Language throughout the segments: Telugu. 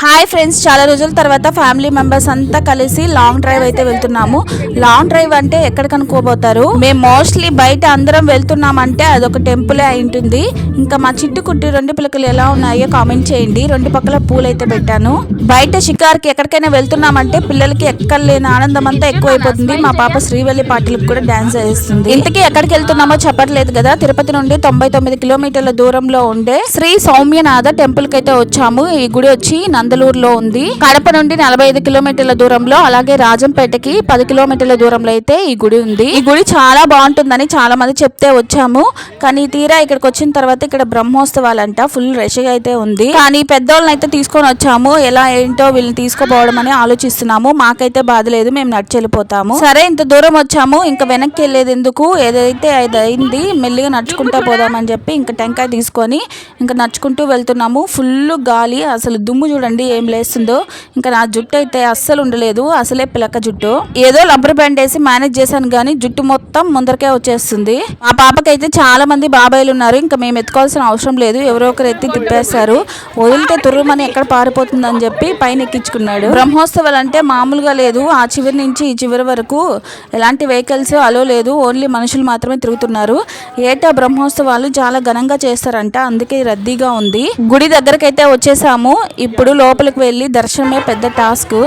హాయ్ ఫ్రెండ్స్ చాలా రోజుల తర్వాత ఫ్యామిలీ మెంబర్స్ అంతా కలిసి లాంగ్ డ్రైవ్ అయితే వెళ్తున్నాము. లాంగ్ డ్రైవ్ అంటే ఎక్కడికి అనుకోబోతారు మేము మోస్ట్లీ బయట అందరం వెళ్తున్నామంటే అదొక టెంపులే అయి ఉంటుంది. ఇంకా మా చిట్టు కుట్టి రెండు పిల్లకలు ఎలా ఉన్నాయో కామెంట్ చేయండి. రెండు పక్కల పూలు అయితే పెట్టాను. బయట షికార్కి ఎక్కడికైనా వెళ్తున్నామంటే పిల్లలకి ఎక్కలేని ఆనందం అంతా ఎక్కువైపోతుంది. మా పాప శ్రీవల్లి పాటలకు కూడా డాన్స్ చేస్తుంది. ఇంతకీ ఎక్కడికి వెళ్తున్నామో చెప్పట్లేదు కదా. తిరుపతి నుండి తొంభై తొమ్మిది కిలోమీటర్ల దూరంలో ఉండే శ్రీ సౌమ్యనాథ టెంపుల్కి అయితే వచ్చాము. ఈ గుడి వచ్చి నందలూరులో ఉంది. కడప నుండి నలభై ఐదు కిలోమీటర్ల దూరంలో అలాగే రాజంపేటకి పది కిలోమీటర్ల దూరంలో అయితే ఈ గుడి ఉంది. ఈ గుడి చాలా బాగుంటుందని చాలా మంది చెప్తే వచ్చాము. కానీ తీరా ఇక్కడికి వచ్చిన తర్వాత ఇక్కడ బ్రహ్మోత్సవాలంట ఫుల్ రష్గా అయితే ఉంది. కానీ పెద్దోళ్ళని అయితే తీసుకొని వచ్చాము. ఎలా ఏంటో వీళ్ళని తీసుకుపోవడం అని ఆలోచిస్తున్నాము. మాకైతే బాధ లేదు మేము నడిచి వెళ్ళిపోతాము. సరే ఇంత దూరం వచ్చాము. ఇంకా వెనక్కి వెళ్ళేది ఎందుకు? ఏదైతే అది అయింది మెల్లిగా నడుచుకుంటా పోదామని చెప్పి ఇంకా టెంకాయ తీసుకొని ఇంకా నడుచుకుంటూ వెళ్తున్నాము. ఫుల్ గాలి అసలు దుమ్ము చూడండి. ఏం లేస్తుందో. ఇంకా నా జుట్టు అయితే అస్సలు ఉండలేదు అసలే పిలక జుట్టు. ఏదో రబ్బర్ బ్యాండ్ వేసి మేనేజ్ చేశాను కానీ జుట్టు మొత్తం ముందరకే వచ్చేస్తుంది. మా పాపకైతే చాలా మంది బాబాయిలు ఉన్నారు ఇంకా మేము ఎత్తుకోవాల్సిన అవసరం లేదు ఎవరో ఒకరు ఎత్తి తిప్పేస్తారు వదిలితే తుర్రుమని ఎక్కడ పారిపోతుందని చెప్పి పైన ఎక్కించుకున్నాడు. బ్రహ్మోత్సవాలు అంటే మామూలుగా లేదు ఆ చివరి నుంచి ఈ చివరి వరకు ఎలాంటి వెహికల్స్ అలో లేదు ఓన్లీ మనుషులు మాత్రమే తిరుగుతున్నారు. ఏటా బ్రహ్మోత్సవాలు చాలా ఘనంగా చేస్తారంట అందుకే రద్దీగా ఉంది. గుడి దగ్గరకైతే వచ్చేసాము ఇప్పుడు లోపలికి వెళ్ళి దర్శనమే పెద్ద టాస్క్.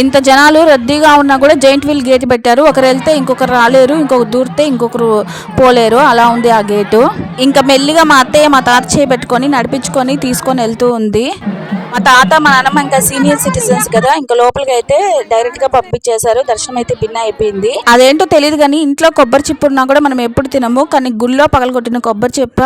ఇంత జనాలు రద్దీగా ఉన్నా కూడా జైంట్ వీల్ గేట్ పెట్టారు. ఒకరు వెళ్తే ఇంకొకరు రాలేరు ఇంకొకరు దూరితే ఇంకొకరు పోలేరు. అలా ఉంది ఆ గేటు. ఇంకా మెల్లిగా మా అత్తయ్య మా తాత చేయి పెట్టుకొని నడిపించుకొని తీసుకొని వెళ్తూ ఉంది. మా తాత మా నాన్నమ్మ ఇంకా సీనియర్ సిటిజన్స్ కదా ఇంకా లోపలికి అయితే డైరెక్ట్గా పంపించేశారు. దర్శనం అయితే భిన్న అయిపోయింది. అదేంటో తెలియదు కానీ ఇంట్లో కొబ్బరి చిప్పు ఉన్నా కూడా మనం ఎప్పుడు తినము కానీ గుళ్ళో పగలగొట్టిన కొబ్బరి చిప్ప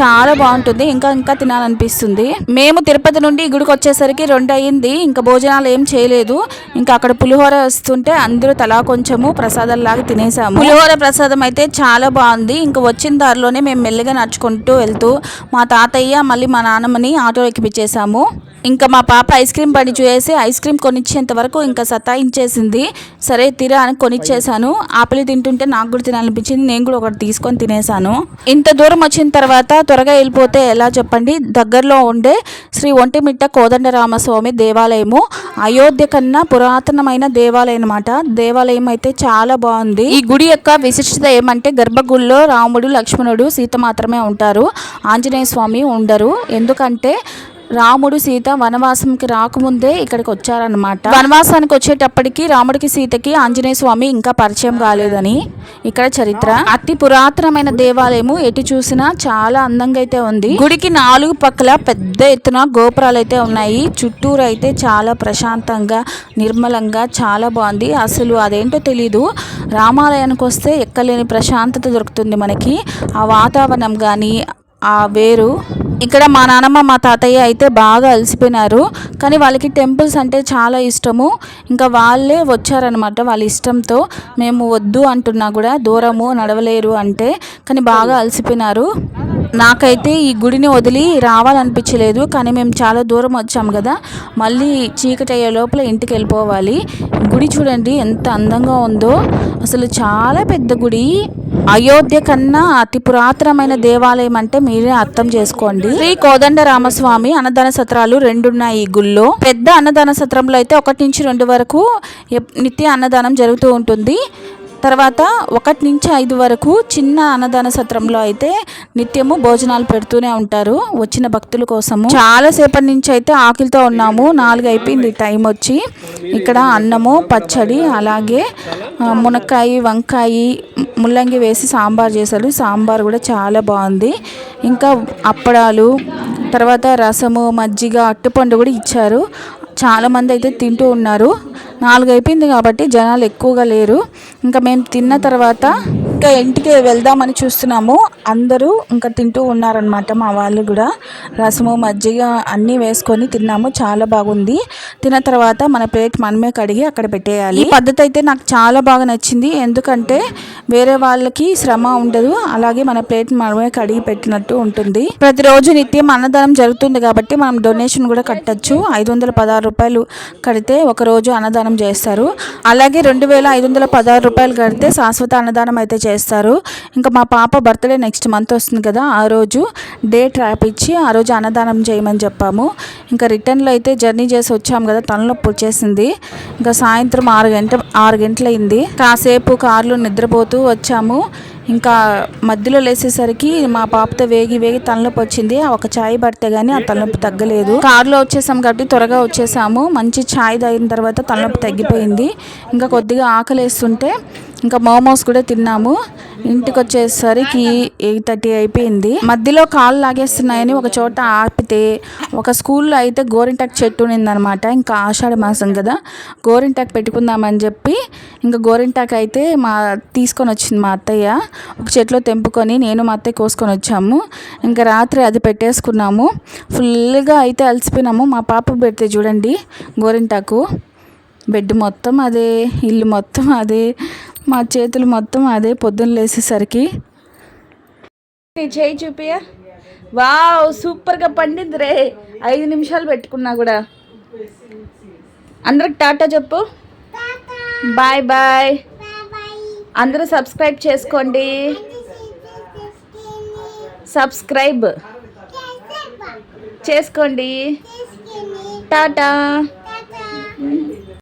చాలా బాగుంటుంది. ఇంకా ఇంకా తినాలనిపిస్తుంది. మేము తిరుపతి నుండి గుడికి వచ్చేసరికి రెండు అయ్యింది. ఇంకా భోజనాలు ఏం చేయలేదు. ఇంకా అక్కడ పులిహోర వస్తుంటే అందరూ తలా కొంచెము ప్రసాదాల్లాగా తినేసాము. పులిహోర ప్రసాదం అయితే చాలా బాగుంది. ఇంకా వచ్చిన దారిలోనే మేము మెల్లిగా నడుచుకుంటూ వెళ్తూ మా తాతయ్య మళ్ళీ మా నాన్నమ్మని ఆటో ఎక్కిపించేసాము. ఇంకా మా పాప ఐస్ క్రీమ్ బండి చూసేసి ఐస్ క్రీమ్ కొనిచ్చేంత వరకు ఇంకా సతాయించేసింది. సరే తీరా అని కొనిచ్చేసాను ఆపిల్ తింటుంటే నాకు కూడా తినాలనిపించింది. నేను కూడా ఒకటి తీసుకొని తినేసాను ఇంత దూరం వచ్చిన తర్వాత త్వరగా వెళ్ళిపోతే ఎలా చెప్పండి? దగ్గరలో ఉండే శ్రీ ఒంటిమిట్ట కోదండరామస్వామి దేవాలయము. అయోధ్య కన్నా పురాతనమైన దేవాలయం అనమాట దేవాలయం అయితే చాలా బాగుంది. ఈ గుడి యొక్క విశిష్టత ఏమంటే గర్భగుడిలో రాముడు లక్ష్మణుడు సీత మాత్రమే ఉంటారు. ఆంజనేయ స్వామి ఉండరు. ఎందుకంటే రాముడు సీత వనవాసంకి రాకముందే ఇక్కడికి వచ్చారనమాట వనవాసానికి వచ్చేటప్పటికి రాముడికి సీతకి ఆంజనేయ స్వామి ఇంకా పరిచయం కాలేదని ఇక్కడ చరిత్ర. అతి పురాతనమైన దేవాలయము ఎటు చూసినా చాలా అందంగా అయితే ఉంది. గుడికి నాలుగు పక్కల పెద్ద ఎత్తున గోపురాలు అయితే ఉన్నాయి. చుట్టూరు అయితే చాలా ప్రశాంతంగా నిర్మలంగా చాలా బాగుంది. అసలు అదేంటో తెలీదు. రామాలయానికి వస్తే ఎక్కలేని ప్రశాంతత దొరుకుతుంది మనకి. ఆ వాతావరణం కానీ ఆ వేరు ఇక్కడ మా నాన్నమ్మ మా తాతయ్య అయితే బాగా అలసిపోయినారు. కానీ వాళ్ళకి టెంపుల్స్ అంటే చాలా ఇష్టము. ఇంకా వాళ్ళే వచ్చారనమాట వాళ్ళ ఇష్టంతో. మేము వద్దు అంటున్నా కూడా దూరము నడవలేరు అంటే. కానీ బాగా అలసిపోయినారు. నాకైతే ఈ గుడిని వదిలి రావాలనిపించలేదు. కానీ మేము చాలా దూరం వచ్చాము కదా. మళ్ళీ చీకటి అయ్యే లోపల ఇంటికి వెళ్ళిపోవాలి. గుడి చూడండి ఎంత అందంగా ఉందో. అసలు చాలా పెద్ద గుడి. అయోధ్య కన్నా అతి పురాతనమైన దేవాలయం అంటే మీరే అర్థం చేసుకోండి. శ్రీ కోదండ రామస్వామి అన్నదాన సత్రాలు రెండు ఉన్నాయి ఈ గుళ్ళో. పెద్ద అన్నదాన సత్రంలో అయితే ఒకటి నుంచి రెండు వరకు నిత్య అన్నదానం జరుగుతూ ఉంటుంది. తర్వాత ఒకటి నుంచి ఐదు వరకు చిన్న అన్నదాన సత్రంలో అయితే నిత్యము భోజనాలు పెడుతూనే ఉంటారు. వచ్చిన భక్తుల కోసము. చాలాసేపటి నుంచి అయితే ఆకలితో ఉన్నాము. నాలుగు అయిపోయింది టైం వచ్చి. ఇక్కడ అన్నము పచ్చడి అలాగే మునక్కాయ వంకాయ ముల్లంగి వేసి సాంబార్ చేశారు. సాంబార్ కూడా చాలా బాగుంది. ఇంకా అప్పడాలు తర్వాత రసము మజ్జిగ అట్టుపండు కూడా ఇచ్చారు. చాలా మంది అయితే తింటూ ఉన్నారు. నాలుగు అయిపోయింది కాబట్టి జనాలు ఎక్కువగా లేరు. ఇంకా మేము తిన్న తర్వాత ఇంకా ఇంటికి వెళ్దామని చూస్తున్నాము. అందరూ ఇంకా తింటూ ఉన్నారనమాట మా వాళ్ళు కూడా. రసము మజ్జిగ అన్నీ వేసుకొని తిన్నాము. చాలా బాగుంది. తిన్న తర్వాత మన ప్లేట్ మనమే కడిగి అక్కడ పెట్టేయాలి. ఈ పద్ధతి అయితే నాకు చాలా బాగా నచ్చింది. ఎందుకంటే వేరే వాళ్ళకి శ్రమ ఉండదు. అలాగే మన ప్లేట్ మనమే కడిగి పెట్టినట్టు ఉంటుంది. ప్రతిరోజు నిత్యం అన్నదానం జరుగుతుంది కాబట్టి మనం డొనేషన్ కూడా కట్టచ్చు. ఐదు వందల పదహారు రూపాయలు కడితే ఒకరోజు అన్నదానం అన్నదానం చేస్తారు. అలాగే రెండు వేల ఐదు వందల పదహారు రూపాయలు కడితే శాశ్వత అన్నదానం అయితే చేస్తారు. ఇంకా మా పాప బర్త్డే నెక్స్ట్ మంత్ వస్తుంది కదా ఆ రోజు డేట్ రాపిచ్చి ఆ రోజు అన్నదానం చేయమని చెప్పాము. ఇంకా రిటర్న్లో అయితే జర్నీ చేసి వచ్చాము కదా తనలో వచ్చేసింది. ఇంకా సాయంత్రం ఆరు గంట ఆరు గంటలైంది కాసేపు కారులో నిద్రపోతూ వచ్చాము. ఇంకా మధ్యలో లేసేసరికి మా పాపతో వేగి వేగి తలనొప్పి వచ్చింది. ఆ ఒక చాయ్ పడితే గానీ ఆ తలనొప్పి తగ్గలేదు. కారులో వచ్చేసాం కాబట్టి త్వరగా వచ్చేసాము. మంచి చాయ్ తాగిన తర్వాత తలనొప్పి తగ్గిపోయింది. ఇంకా కొద్దిగా ఆకలేస్తుంటే ఇంకా మోమోస్ కూడా తిన్నాము. ఇంటికి వచ్చేసరికి ఎయిట్ థర్టీ అయిపోయింది. మధ్యలో కాళ్ళు లాగేస్తున్నాయని ఒక చోట ఆపితే ఒక స్కూల్లో అయితే గోరింటాకు చెట్టు ఉన్నిందనమాట. ఇంకా ఆషాఢ మాసం కదా. గోరింటాకు పెట్టుకుందామని చెప్పి ఇంకా గోరింటాకు అయితే మా తీసుకొని వచ్చింది మా అత్తయ్య. ఒక చెట్లో తెంపుకొని నేను మా అత్తయ్య కోసుకొని వచ్చాము. ఇంకా రాత్రి అది పెట్టేసుకున్నాము. ఫుల్గా అయితే అలసిపోయినాము. మా పాప పెడితే చూడండి గోరింటాకు. బెడ్ మొత్తం అదే ఇల్లు మొత్తం అదే. మా చేతులు మొత్తం అదే పొద్దున్న లేసేసరికి. నీ చేయి చూపియా వావ్ సూపర్గా పండింది రే. ఐదు నిమిషాలు పెట్టుకున్నా కూడా. అందరికి టాటా చెప్పు. Bye bye. అందరూ సబ్స్క్రైబ్ చేసుకోండి. సబ్స్క్రైబ్. చేసుకోండి. టాటా.